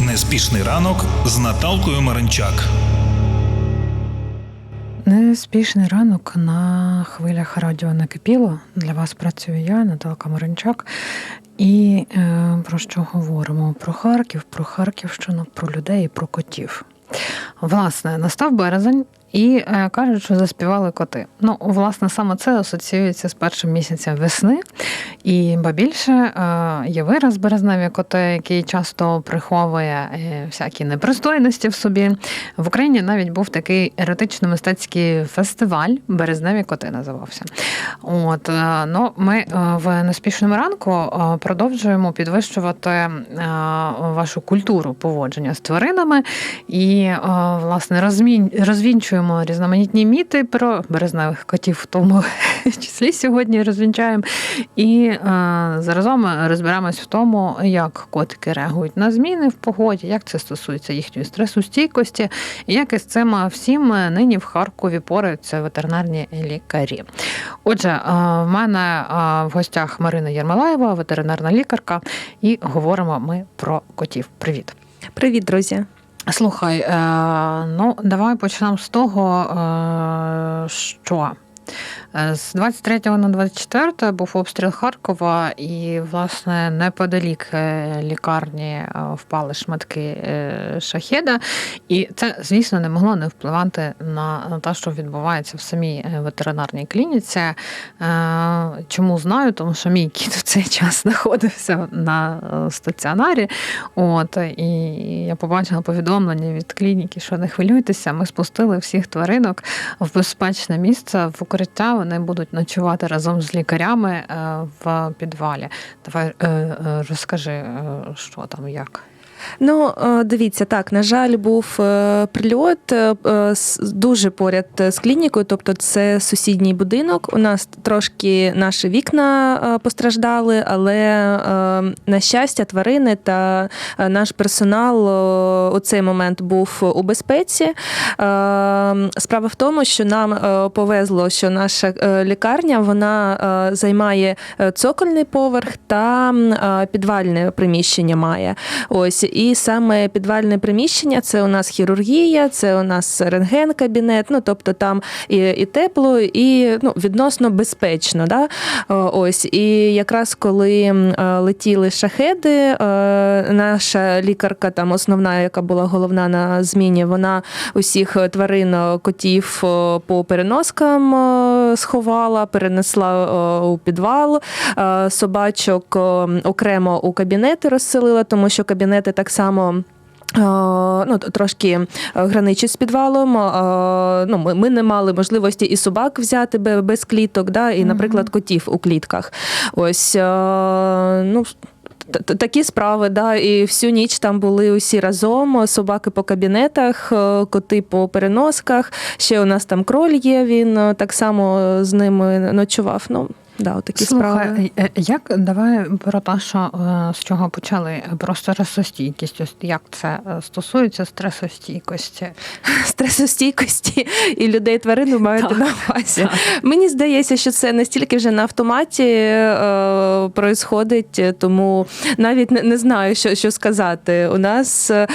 Неспішний ранок з Наталкою Маринчак. Неспішний ранок на хвилях радіо накипіло. Для вас працюю я, Наталка Маринчак. І е, про що говоримо? Про Харків, про Харківщину, про людей і про котів. Власне, настав березень. І е, кажуть, що заспівали коти. Ну, власне, саме це асоціюється з першим місяцем весни. І ба більше е, є вираз березневі коти, який часто приховує е, всякі непристойності в собі. В Україні навіть був такий еротично-мистецький фестиваль Березневі коти називався. От ну, ми в неспішному ранку продовжуємо підвищувати вашу культуру поводження з тваринами і, власне, розмін... розвінчуємо різноманітні міти про березневих котів, в тому числі сьогодні розвінчаємо. І е, заразом розберемось в тому, як котики реагують на зміни в погоді, як це стосується їхньої стресостійкості, і як із цим всім нині в Харкові пораються ветеринарні лікарі. Отже, е, в мене е, в гостях Марина Єрмолаєва, ветеринарна лікарка, і говоримо ми про котів. Привіт. Привіт, друзі. Слухай, е, ну давай почнемо з того, е, що з 23 на 24 був обстріл Харкова, і, власне, неподалік е, лікарні е, впали шматки е, шахеда. І це, звісно, не могло не впливати на, те, що відбувається в самій е, ветеринарній клініці. Е, Чому знаю? Тому що мій кіт в цей час знаходився на е, стаціонарі. От, і я побачила повідомлення від клініки, що не хвилюйтеся, ми спустили всіх тваринок в безпечне місце в укриття. Вони будуть ночувати разом з лікарями е, в підвалі. Давай е, е, розкажи, що там, як. Ну, е, дивіться, так, на жаль, був е, прильот е, дуже поряд з клінікою, тобто це сусідній будинок. У нас трошки наші вікна постраждали, але на щастя, тварини та наш персонал у цей момент був у безпеці. Справа в тому, що нам повезло, що наша лікарня вона займає цокольний поверх та підвальне приміщення має. Ось і саме підвальне приміщення це у нас хірургія, це у нас рентген-кабінет. Ну тобто там і, і тепло, і ну, відносно безпечно. Да? Ось і якраз коли е, летіли шахеди, е, наша лікарка, там основна, яка була головна на зміні, вона усіх тварин, е, котів е, по переноскам е, сховала, перенесла е, у підвал. Е, Собачок е, окремо у кабінети розселила, тому що кабінети так само. е, Ну, трошки е, граничить з підвалом. Е, Ну, ми, ми не мали можливості і собак взяти без кліток, да, і, наприклад, котів у клітках. Ось ну. Такі справи, да, і всю ніч там були усі разом. Собаки по кабінетах, коти по переносках. Ще у нас там кроль є. Він так само з ними ночував. Ну да, такі справи. Слухай, е, як давай про те, що е, з чого почали про стресостійкість. Ось як це е, стосується стресостійкості? стресостійкості і людей тварин ви маєте на увазі. Мені здається, що це настільки вже на автоматі е, происходить, тому навіть не, не знаю, що, що сказати. У нас е,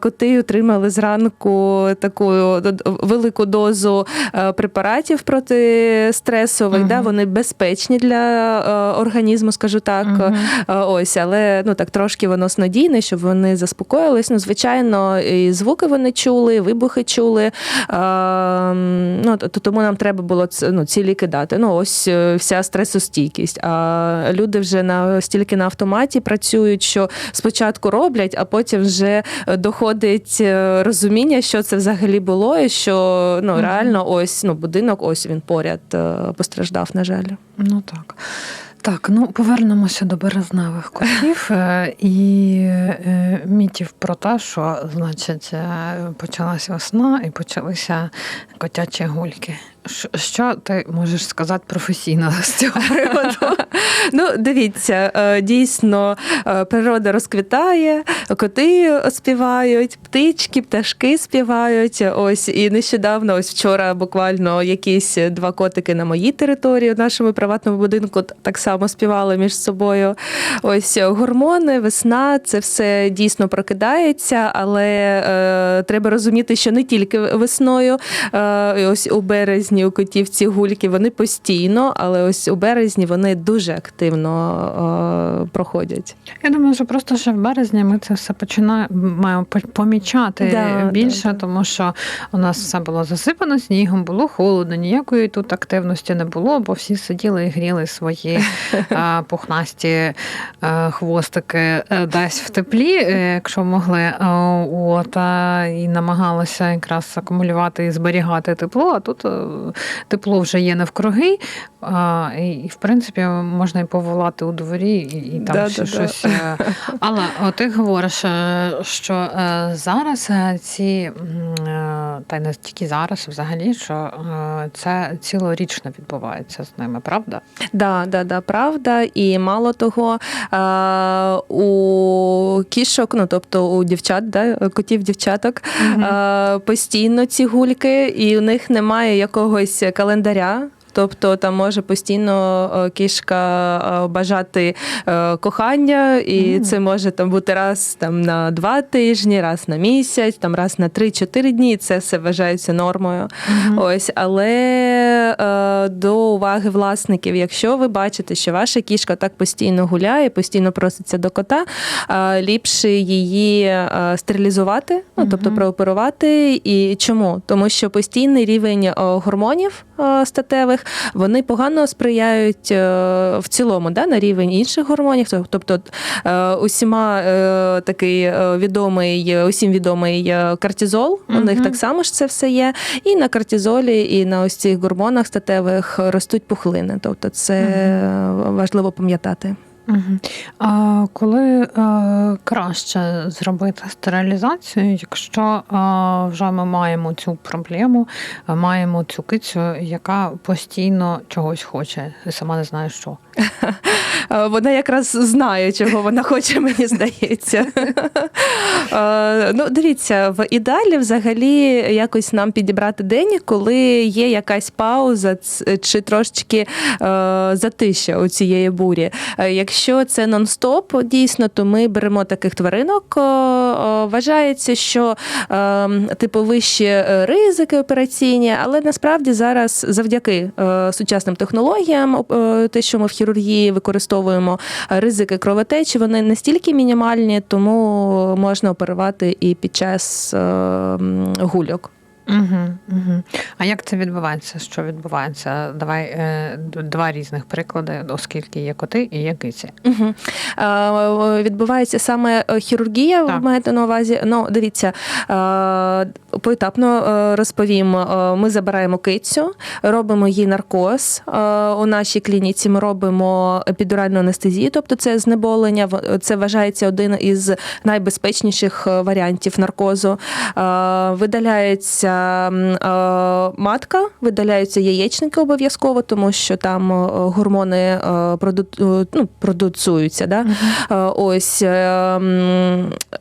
коти отримали зранку таку велику дозу е, препаратів протистресових. Мгм. Да, вони безпечні для е, організму, скажу так. Е, Ось, але ну так трошки воно снодійне, щоб вони заспокоїлись. Ну, звичайно, і звуки вони чули, вибухи чули. Е, ну, то- тому нам треба було ну, ці ліки дати. Ну, ось е, вся стресостійкість. А люди вже на стільки на автоматі працюють, що спочатку роблять, а потім вже доходить розуміння, що це взагалі було, і що ну, реально ось ну, будинок, ось він поряд постраждав, на жаль. Ну так. Так, ну повернемося до березневих котів е, і е, мітів про те, що значить е, почалася весна і почалися котячі гульки. Що, ти можеш сказати професійно з цього приводу? Ну, дивіться, е, дійсно е, природа розквітає, коти співають, птички, пташки співають. Ось і нещодавно, ось вчора, буквально якісь два котики на моїй території, в нашому приватному будинку, так само співали між собою. Ось гормони, весна, це все дійсно прокидається, але е, треба розуміти, що не тільки весною, е, ось у березні у котів ці гульки вони постійно, але ось у березні вони дуже активно е, проходять. Я думаю, що просто ще в березні ми це все починаємо помічати Да, більше, да, тому що у нас все було засипано снігом, було холодно, ніякої тут активності не було, бо всі сиділи і гріли свої е, пухнасті е, хвостики десь в теплі, якщо могли. От, і намагалися якраз акумулювати і зберігати тепло, а тут тепло вже є навкруги. А, і, в принципі, можна і поволати у дворі, і, і там Да, ще да, да. щось. е. Але о, ти говориш, е, що е, зараз е, ці, е, та й не тільки зараз, взагалі, що е, це цілорічно відбувається з ними, правда? Да, да, да, правда. І мало того, е, у кішок, ну тобто у дівчат, да, котів дівчаток, е, постійно ці гульки, і у них немає якогось календаря. Тобто там може постійно е, кішка е, бажати е, кохання, і mm. це може там бути раз там на два тижні, раз на місяць, там раз на 3-4 дні. Це все вважається нормою. Ось, але до уваги власників, якщо ви бачите, що ваша кішка так постійно гуляє, постійно проситься до кота, е, ліпше її е, стерилізувати, ну тобто прооперувати. І чому? Тому що постійний рівень е, гормонів е, статевих вони погано сприяють е, в цілому да, на рівень інших гормонів. Тобто е, усіма е, такий е, відомий, е, усім відомий е, кортизол, у них так само ж це все є. І на кортизолі, і на ось цих гормонах статевих ростуть пухлини. Тобто це угу. важливо пам'ятати. Угу. А коли е, краще зробити стерилізацію, якщо е, вже ми маємо цю проблему, е, маємо цю кицю, яка постійно чогось хоче, і сама не знає що. Вона якраз знає, чого вона хоче, мені здається. Е, Ну, дивіться, в ідеалі взагалі якось нам підібрати день, коли є якась пауза чи трошечки е, затища у цієї бурі. Е, Якщо це нон-стоп, дійсно, то ми беремо таких тваринок. Вважається, що типу вищі ризики операційні, але насправді зараз завдяки сучасним технологіям, те, що ми в використовуємо, е, ризики кровотечі, вони настільки мінімальні, тому можна оперувати і під час е, гульок. Угу, угу. А як це відбувається? Що відбувається? Давай е, два різних приклади, оскільки є коти і є киці. Угу. Е, відбувається саме е, хірургія, ви маєте на увазі. Ну, дивіться, е, поетапно е, розповім. Е, Ми забираємо кицю, робимо їй наркоз. Е, У нашій клініці ми робимо епідуральну анестезію, тобто це знеболення. Це вважається один із найбезпечніших варіантів наркозу. Е, Видаляється матка, видаляються яєчники обов'язково, тому що там е, гормони е, проду- е, ну, продуцуються. Да? Е, Ось е,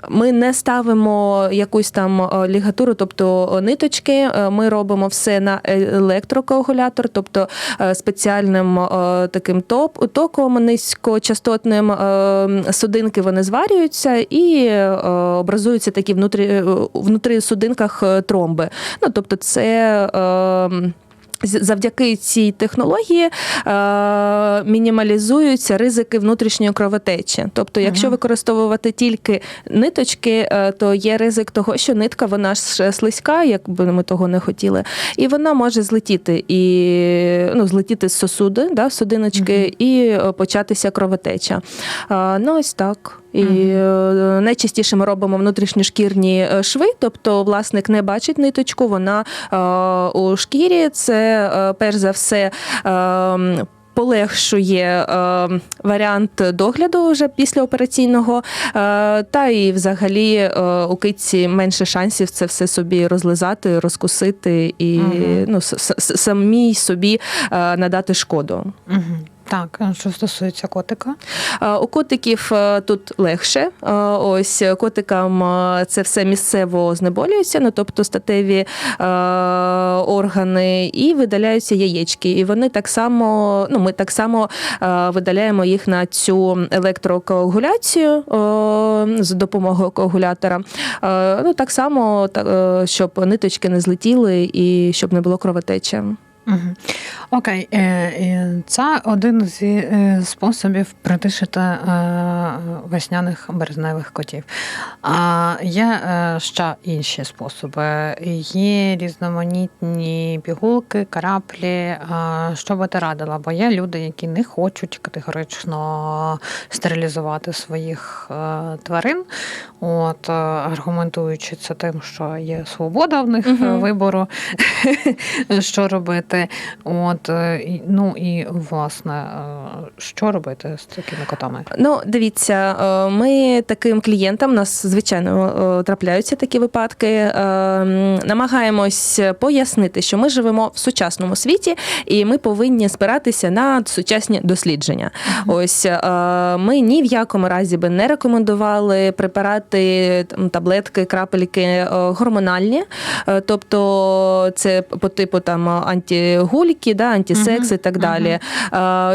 ми не ставимо якусь там е, лігатуру, тобто е, ниточки. Е, Ми робимо все на електрокоагулятор, тобто е, спеціальним е, таким топ, током низькочастотним е, судинки вони зварюються і е, образуються такі внутрі, е, внутрі судинках е, тромби. Ну тобто, це. е, Завдяки цій технології е, мінімалізуються ризики внутрішньої кровотечі. Тобто, якщо використовувати тільки ниточки, е, то є ризик того, що нитка вона ж слизька, якби ми того не хотіли, і вона може злетіти і ну, злетіти з сосуди, да, судиночки, і е, початися кровотеча. Е, Ну, ось так. І е, найчастіше ми робимо внутрішньошкірні е, шви, тобто власник не бачить ниточку, вона е, у шкірі. Це перш за все. полегшує е, варіант догляду вже післяопераційного, е, та і взагалі е, у китці менше шансів це все собі розлизати, розкусити і Мгм. ну, самій собі е, надати шкоду. Угу. Так, що стосується котика. Е, У котиків е, тут легше. Е, Ось котикам е, це все місцево знеболюється, ну тобто статеві е, органи, і видаляються яєчки. І вони так само, ну ми так само е, видаляємо їх на цю електрокоагуляцію е, з допомогою коагулятора. Е, Ну так само, е, щоб ниточки не злетіли і щоб не було кровотечі. Угу. Окей, е, е, це один з е, способів притишити весняних березневих котів. А є ще інші способи. Є різноманітні пігулки, караплі. Що би ти радила? Бо є люди, які не хочуть категорично стерилізувати своїх тварин, от, аргументуючи це тим, що є свобода в них Мгм. вибору, що робити. От, е, ну і власне, е, що робити з такими котами? Ну, дивіться, е, ми таким клієнтам, у нас звичайно трапляються такі випадки. Намагаємось пояснити, що ми живемо в сучасному світі, і ми повинні спиратися на сучасні дослідження. Ось е, ми ні в якому разі би не рекомендували препарати, таблетки, крапельки гормональні, тобто це по типу там антигульки, да, антисекс і так далі.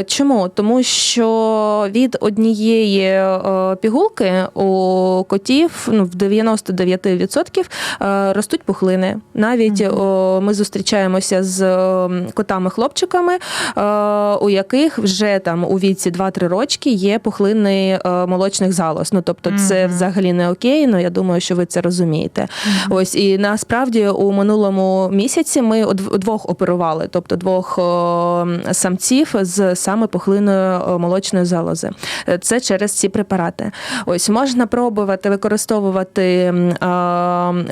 Чому? Тому що від однієї е, пігулки у котів ну, в 99% е, ростуть пухлини. Навіть ми зустрічаємося з котами-хлопчиками, е, у яких вже там у віці 2-3 рочки є пухлини молочних залоз. Ну тобто, це взагалі не окей. Ну я думаю, що ви це розумієте. Ось і насправді у минулому місяці ми двох оперували, тобто двох самців з саме пухлиною молочної залози. Е, Це через ці препарати. Ось можна пробувати використовувати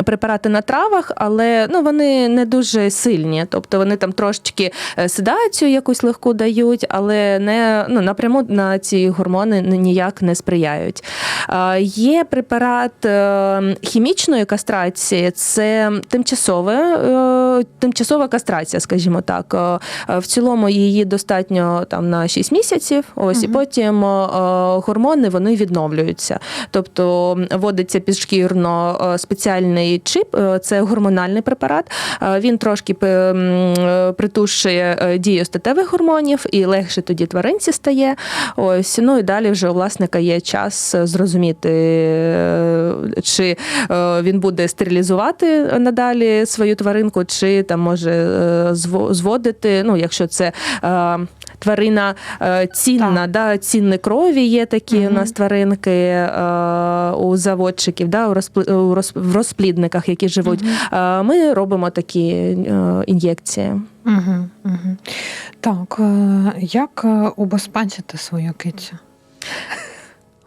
препарати на травах, але ну вони не дуже сильні. Тобто вони там трошечки е, седацію якусь легку дають, але не ну напряму на ці гормони ніяк не сприяють. Є препарат е, хімічної кастрації, це тимчасове, е, тимчасова кастрація, скажімо так. Е, В цілому її достатньо там на 6 місяців. Ось і потім е, гормони вони відновлюються. Тобто вводиться підшкірно е, спеціальний чип, це гормональний препарат. Він трошки притушує дію статевих гормонів і легше тоді тваринці стає. Ось ну і далі вже у власника є час зрозуміти, чи він буде стерилізувати надалі свою тваринку, чи там може зво- зводити. Ну, якщо це е, тварина е, цінна, Так. да, цінні крові є такі у нас тваринки е, у заводчиків, да, у, розпл- у роз- в розплідниках, які живуть. Е, Ми робимо такі е, ін'єкції. Угу, угу. Так, е, як е, убезпечити свою кицю?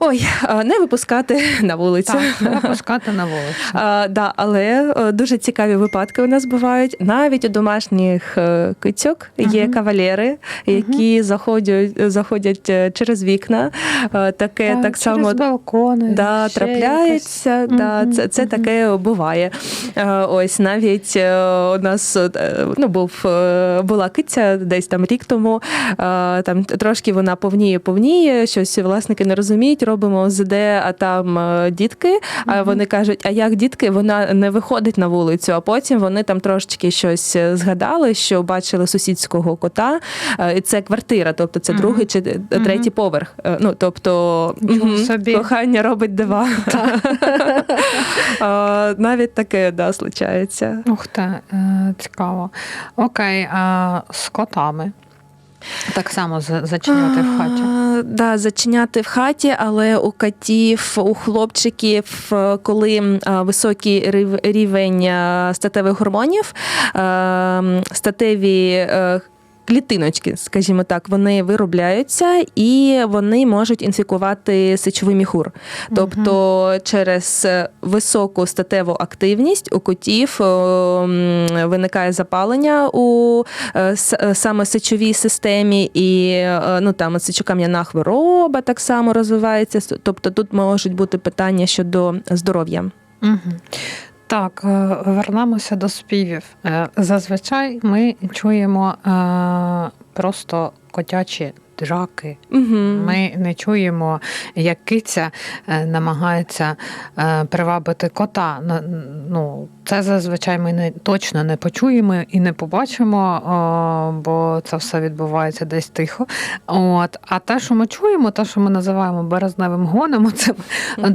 Ой, не випускати на вулицю. Так, не випускати на вулицю. А, да, але е, дуже цікаві випадки у нас бувають. Навіть у домашніх е, кицьок є Мгм. кавалери, які заходять, заходять е, через вікна. Таке так, само через балкони. Да, трапляється, да, Мгм, це, це таке буває. Ось навіть у нас ну, був, була киця десь там рік тому. Там трошки вона повніє, повніє, щось власники не розуміють. Робимо ОЗД, а там е, дітки. А Мгм. вони кажуть, а як дітки, вона не виходить на вулицю. А потім вони там трошечки щось е, згадали, що бачили сусідського кота. Е, І це квартира, тобто це Мгм. другий чи третій поверх. Е, Ну тобто собі. кохання робить дива. Навіть таке да, случається. Ух ти, цікаво. Окей, а з котами. Так само зачиняти в хаті. А, Да, зачиняти в хаті, але у котів, у хлопчиків, е, коли високий рівень статевих гормонів, е, статеві. Клітиночки, скажімо так, вони виробляються і вони можуть інфікувати сечовий міхур. Тобто через високу статеву активність у котів виникає запалення у е, е, саме сечовій системі, і е, ну там сечокам'яна хвороба так само розвивається. Тобто тут можуть бути питання щодо здоров'я. Угу. Так, е, вернемося до співів. Е, Зазвичай ми чуємо е, просто котячі драки. Угу. Ми не чуємо, як киця намагається привабити кота. Ну, це зазвичай ми не точно не почуємо і не побачимо, о, бо це все відбувається десь тихо. От, а те, що ми чуємо, те, що ми називаємо березневим гоном, це,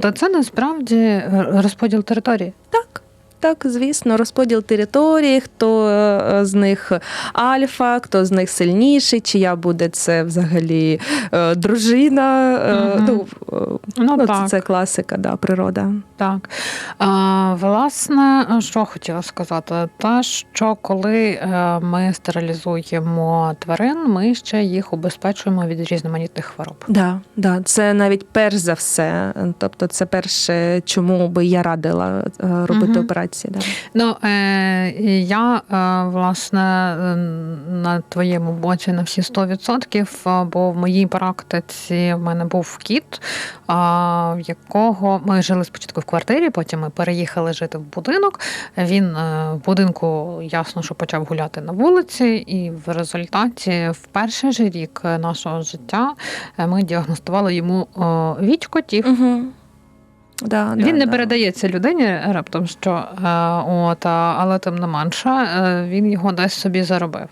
то це насправді розподіл території. Так. Так, звісно, розподіл території, хто е, з них альфа, хто з них сильніший, чия буде це взагалі е, дружина. Мгм. Ну, Ну, ну, так. це, класика, да, природа. Так. А, власне, що хотіла сказати? Те, що коли ми стерилізуємо тварин, ми ще їх убезпечуємо від різноманітних хвороб. Да, да, це навіть перш за все. Тобто, це перше, чому би я радила робити Мгм. Операції. Да. Ну, е, я, е, власне, е, на твоєму боці на всі 100%, е, бо в моїй практиці в мене був кіт, а, в якого ми жили спочатку в квартирі, потім ми переїхали жити в будинок. Він е, в будинку ясно, що почав гуляти на вулиці, і в результаті в перший же рік нашого життя е, ми діагностували йому е, віч котів. Угу. Да, Він да, не да. передається людині раптом, що е, от, але тим не менше е, він його десь собі заробив.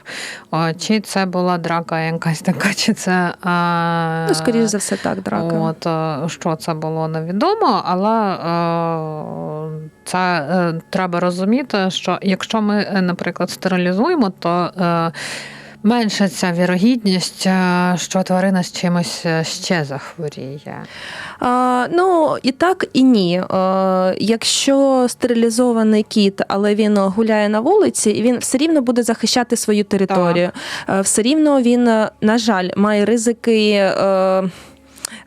О, чи це була драка якась така, чи це е, Ну, скоріш за все, так, драка. От що це було невідомо, але е, це е, треба розуміти, що якщо ми, наприклад, стерилізуємо, то е, менша ця вірогідність, е, що тварина з чимось е, ще захворіє. А, ну і так, і ні. А, якщо стерилізований кіт, але він гуляє на вулиці, він все рівно буде захищати свою територію. А, все рівно він, е, на жаль, має ризики.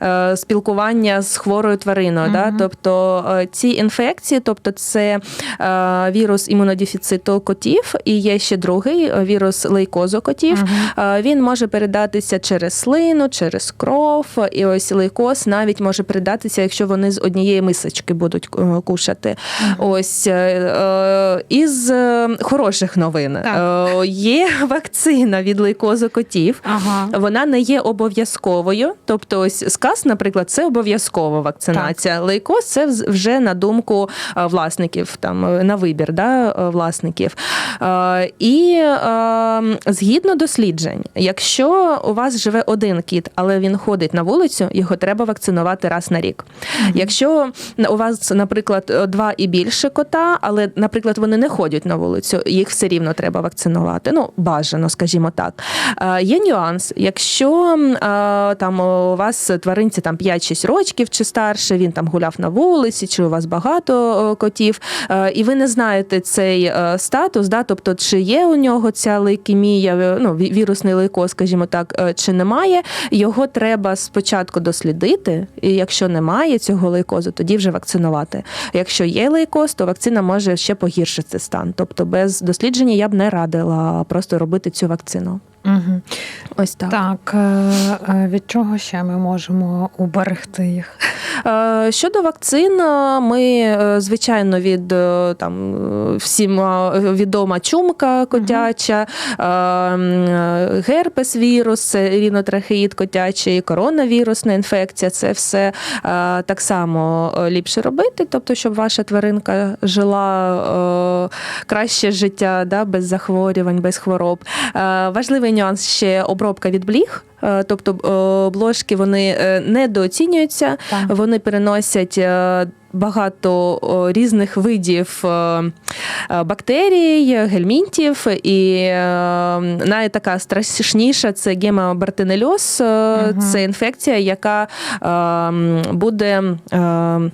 Е, Спілкування з хворою твариною, да? Тобто е, ці інфекції, тобто це е, вірус імунодефіциту котів, і є ще другий вірус лейкозу котів. Він може передатися через слину, через кров, і ось лейкоз навіть може передатися, якщо вони з однієї мисочки будуть кушати. Ось із хороших новин Так. Є вакцина від лейкозу котів. Ага. Вона не є обов'язковою. Тобто, ось сказ, наприклад, це обов'язкова вакцинація. Лейкоз це вже на думку е, власників, там е, на вибір да, е, власників. І згідно досліджень, якщо у вас живе один кіт, але він ходить на вулицю, його треба вакцинувати раз на рік. Якщо у вас, наприклад, два і більше кота, але, наприклад, вони не ходять на вулицю, їх все рівно треба вакцинувати. Ну, бажано, скажімо так. Є нюанс. Якщо там у вас тваринці там 5-6 років чи старше, він там гуляв на вулиці, чи у вас багато котів, е, і ви не знаєте цей е, статус, да, тобто чи є у нього ця лейкемія, е, ну, вірусний лейкоз, скажімо так, чи немає, його треба спочатку дослідити, і якщо немає цього лейкозу, тоді вже вакцинувати. Якщо є лейкоз, то вакцина може ще погіршити стан. Тобто без дослідження я б не радила просто робити цю вакцину. Угу. Ось так. Так, е, е, від чого ще ми можемо уберегти їх? Е, Щодо вакцин, ми звичайно від там всім відома чумка котяча, е, герпес вірус, рінотрахеїд котячий, коронавірусна інфекція. Це все так само ліпше робити, тобто, щоб ваша тваринка жила краще життя, да, без захворювань, без хвороб. Важливий нюанс ще обробка від бліг. Е, Тобто е, блошки вони е, недооцінюються, Так. вони переносять багато різних видів бактерій, гельмінтів, і е, навіть така страшніша це гемобартенельоз. Е, Це інфекція, яка буде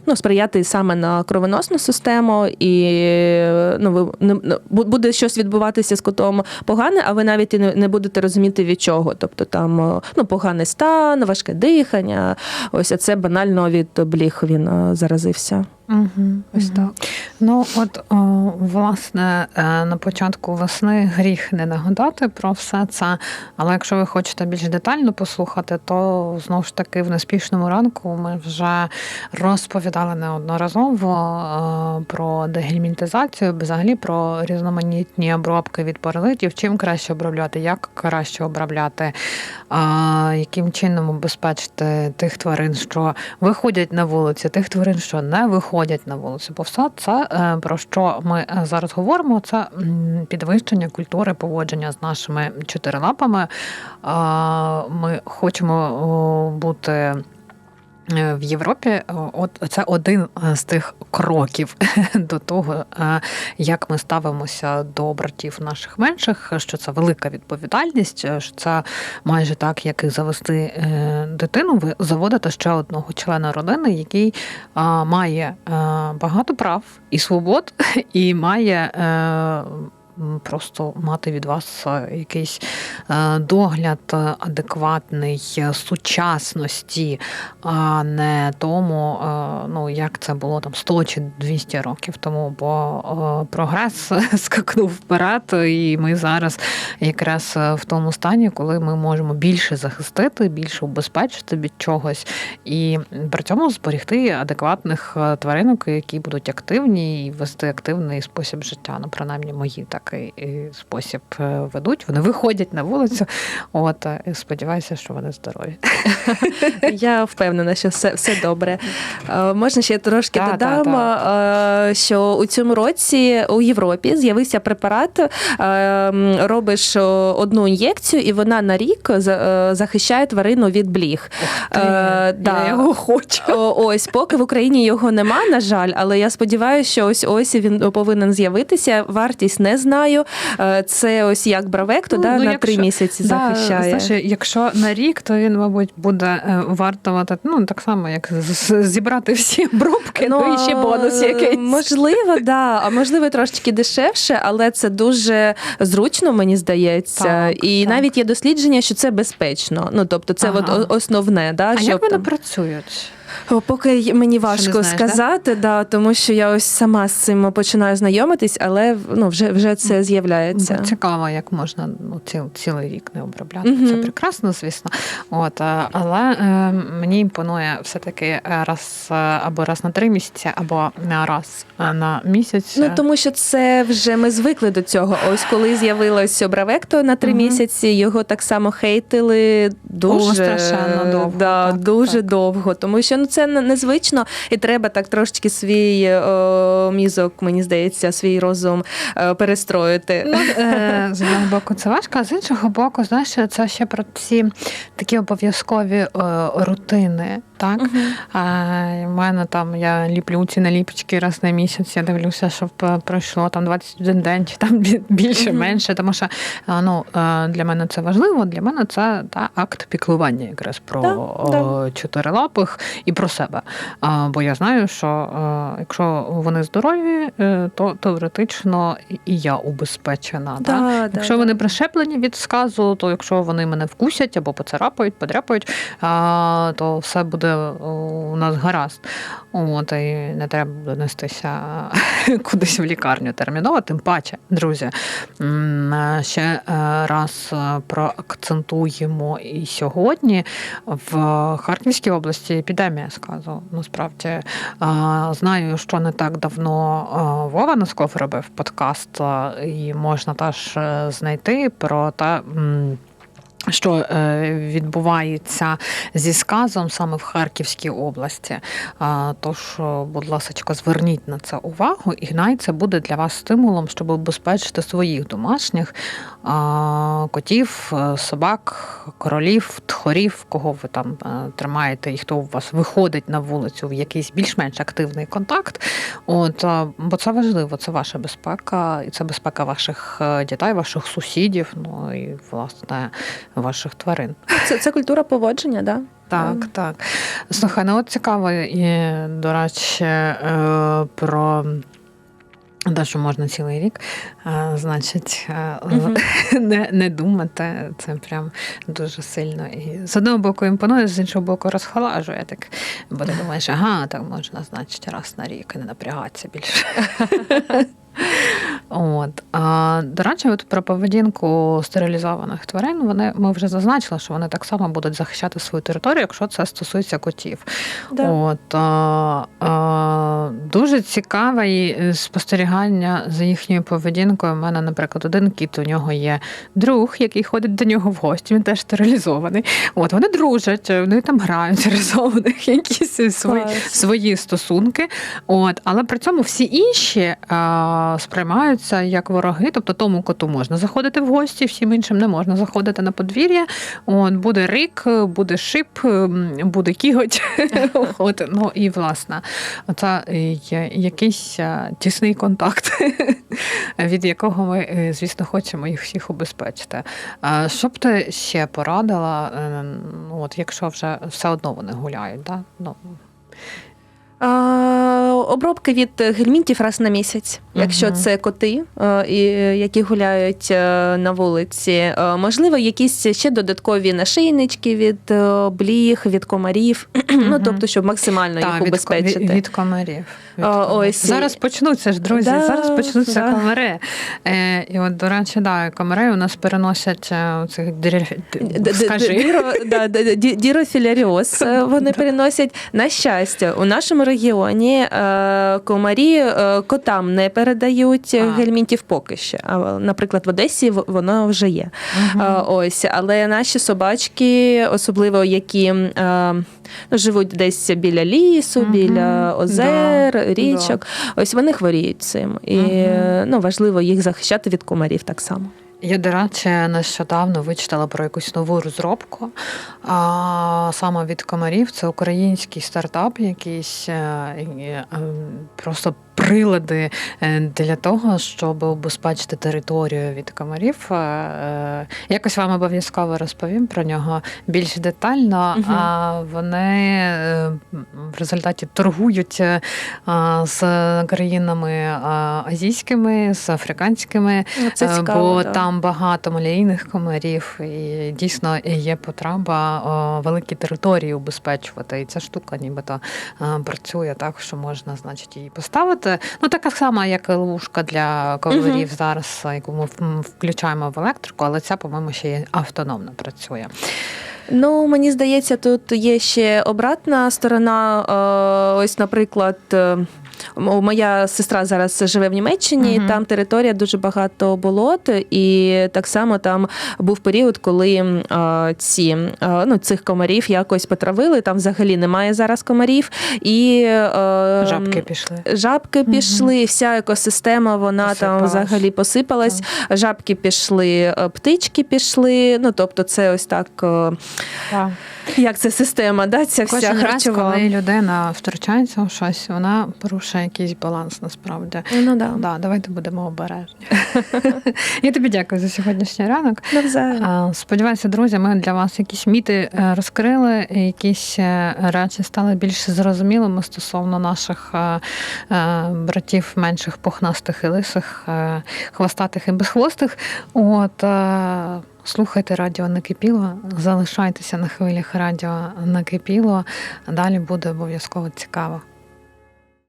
ну, сприяти саме на кровоносну систему, і ну, ви, буде щось відбуватися з котом погане, а ви навіть і не, будете розуміти від чого. Тобто там ну, поганий стан, важке дихання. Ось це банально від бліх він е, заразився. Угу, Ось так. Ну, от, о, власне, е, на початку весни гріх не нагадати про все це. Але якщо ви хочете більш детально послухати, то знову ж таки в неспішному ранку ми вже розповідали неодноразово е, про дегельмінтизацію, взагалі про різноманітні обробки від паразитів, чим краще обробляти, як краще обробляти, а, яким чином обезпечити тих тварин, що виходять на вулиці, тих тварин, що не виходять на вулицю. Бо все це е, про що ми е, зараз говоримо, це підвищення культури поводження з нашими чотирилапами. Ми хочемо бути. Е, В Європі от це один е, з тих кроків до того, е, як ми ставимося до братів наших менших, що це велика відповідальність, е, що це майже так, як і завести е, дитину, ви заводите ще одного члена родини, який має е, багато прав і свобод, і має. Просто мати від вас е, якийсь е, догляд е, адекватний сучасності, а не тому, ну як це було там 100 чи 200 років тому, бо прогрес скакнув вперед, і ми зараз якраз в тому стані, коли ми можемо більше захистити, більше убезпечити від чогось, і при цьому зберегти адекватних тваринок, які будуть активні і вести активний спосіб життя. Ну, принаймні, мої такий спосіб е, ведуть. Вони виходять на вулицю. От е, і сподіваюся, що вони здорові. Я впевнена, що все, все добре. Е, Можна ще трошки Та, додам, та, е, що у цьому році у Європі з'явився препарат, робиш одну ін'єкцію, і вона на рік за- захищає тварину від бліг. Е, да. Я його хочу. Ось, поки в Україні його нема, на жаль, але я сподіваюся, що ось ось він повинен з'явитися. Вартість не знаю. Е, Це ось як Бравекто, да, на три місяці захищає. Знаєш, якщо на рік, то він, мабуть, буде е, вартувати ну так само, як зібрати всі обробки, ну, і ще бонус е, якийсь. Можливо, да. А можливо, трошки дешевше, але це дуже зручно, мені здається. Так, і так. навіть є дослідження, що це безпечно. Ну тобто, це Ага. от основне, да, А щоб як вони там- працюють? Поки мені важко знаєш, сказати, да? тому що я ось сама з цим починаю знайомитись, але ну, вже, вже це з'являється. Цікаво, як можна ну, ціл, цілий рік не обробляти. Мгм. Це прекрасно, звісно. От, е, але е, мені імпонує все-таки е, раз е, або раз на три місяці, або е, раз е, на місяць. Ну е, тому що це вже ми звикли до цього. Ось коли з'явилось Бравекто на три Мгм. місяці, його так само хейтили дуже О, страшенно довго, Да, так, дуже так. довго. Тому що ну це незвично, і треба так трошки свій о, мізок, мені здається, свій розум е, перестроїти. Ну, е, з одного боку, це важко, а з іншого боку, знаєш, це ще про ці такі обов'язкові е, рутини. Так, а, в мене там я ліплю ці наліпочки раз на місяць. Я дивлюся, щоб е, пройшло там 21 день, чи там бі- більше, Мгм. менше. Тому що е, ну, е, для мене це важливо. Для мене це та акт піклування якраз про да. чотирилапих і про себе. А, бо я знаю, що е, якщо вони здорові, е, то теоретично і- я убезпечена. Да, да, Якщо да. вони прищеплені від сказу, то якщо вони мене вкусять або поцарапають, подряпають, а, то все буде у нас гаразд. От, і не треба буде нестися кудись в лікарню терміново. Тим паче, друзі, е, ще е, раз е, проакцентуємо і сьогодні в Харківській області епідемія сказу. Насправді знаю, що не так давно Вова Носков робив подкаст, і можна теж е, знайти про те. що е, відбувається зі сказом саме в Харківській області. Тож, е, будь ласка, зверніть на це увагу, і най це буде для вас стимулом, щоб убезпечити своїх домашніх котів, е, собак, королів, тхорів, кого ви там е, тримаєте, і хто у вас виходить на вулицю в якийсь більш-менш активний контакт. От, бо це важливо, це ваша безпека, і це безпека ваших е, дітей, ваших сусідів, ну і власне ваших тварин. Це, це культура поводження, да? Так, так. Слухай, ну от цікаво, і, до речі, про. Те, що можна цілий рік, е, значить, Мгм. не, не думати, це прям дуже сильно. І з одного боку імпонує, з іншого боку розхолажує. Так, бо ти думаєш, ага, так можна, значить, раз на рік і не напрягатися більше. От. А, до речі, от про поведінку стерилізованих тварин вони, ми вже зазначили, що вони так само будуть захищати свою територію, якщо це стосується котів. Да. От, а, а, дуже цікаве і спостерігання за їхньою поведінкою. У мене, наприклад, один кіт, у нього є друг, який ходить до нього в гості, він теж стерилізований. От, вони дружать, вони там грають разом, у них якісь свої, свої стосунки. От, але при цьому всі інші а, сприймаються як вороги. Тобто тому коту можна заходити в гості, всім іншим не можна заходити на подвір'я. От, буде рик, буде шип, буде кіготь. От, ну і власне, це є якийсь тісний контакт, від якого ми, е, звісно, хочемо їх всіх убезпечити. Що б ти ще порадила, е, ну, от якщо вже все одно вони гуляють, да? ну, обробки від гельмінтів раз на місяць, якщо це коти, е, які гуляють е, на вулиці. Е, Можливо, якісь ще додаткові нашийнички від е, бліг, від комарів. Ну тобто, щоб максимально їх убезпечити. від, від комарів. Від комарів. ось Зараз почнуться ж, друзі, Да, зараз почнуться да. комари. Е, і от, до речі, да, комари у нас переносять е, цих Дірофіляріоз е, вони переносять. На щастя, у нашому регіоні е, комарі е, котам не передають А. гельмінтів поки що. А, наприклад, в Одесі воно вже є. Е, Ось, але наші собачки, особливо які ну, живуть десь біля лісу, Мгм. біля озер, Да, річок, ось вони хворіють цим. І е, ну, важливо їх захищати від комарів так само. Я, до речі, нещодавно вичитала про якусь нову розробку. А саме від комарів це український стартап, якийсь е, е, просто прилади е, для того, щоб убезпечити територію від комарів. Якось вам обов'язково розповім про нього більш детально. Мгм. А вони в результаті торгують з країнами азійськими, з африканськими. Це Е, цікаво. бо да. там багато малійних комарів, і дійсно є потреба великі території убезпечувати. І ця штука нібито е, працює так, що можна, значить, її поставити. Ну, така сама, як і ловушка для коварів зараз, яку ми включаємо в електрику, але ця, по-моєму, ще й автономно працює. Ну, мені здається, тут є ще обратна сторона. Е, Ось, наприклад. Моя сестра зараз живе в Німеччині, Мгм. там територія дуже багато болот, і так само там був період, коли е, ці е, ну, цих комарів якось потравили. Там взагалі немає зараз комарів, і е, Жабки пішли. Жабки Мгм. пішли, вся екосистема вона там взагалі посипалась. Жабки пішли, е, птички пішли. Ну тобто, це ось так. е, Так. Як це система, да? Ця вся Кожен раз, харчова. коли людина втручається у щось, вона порушує якийсь баланс насправді. Ну да. Да, давайте будемо обережні. Я тобі дякую за сьогоднішній ранок. Навзаєм. Сподіваюся, друзі, ми для вас якісь міти е, розкрили, якісь е, речі стали більш зрозумілими стосовно наших е, братів менших пухнастих і лисих, хвостатих і безхвостих. От слухайте радіо накипіло, залишайтеся на хвилях радіо накипіло. Далі буде обов'язково цікаво.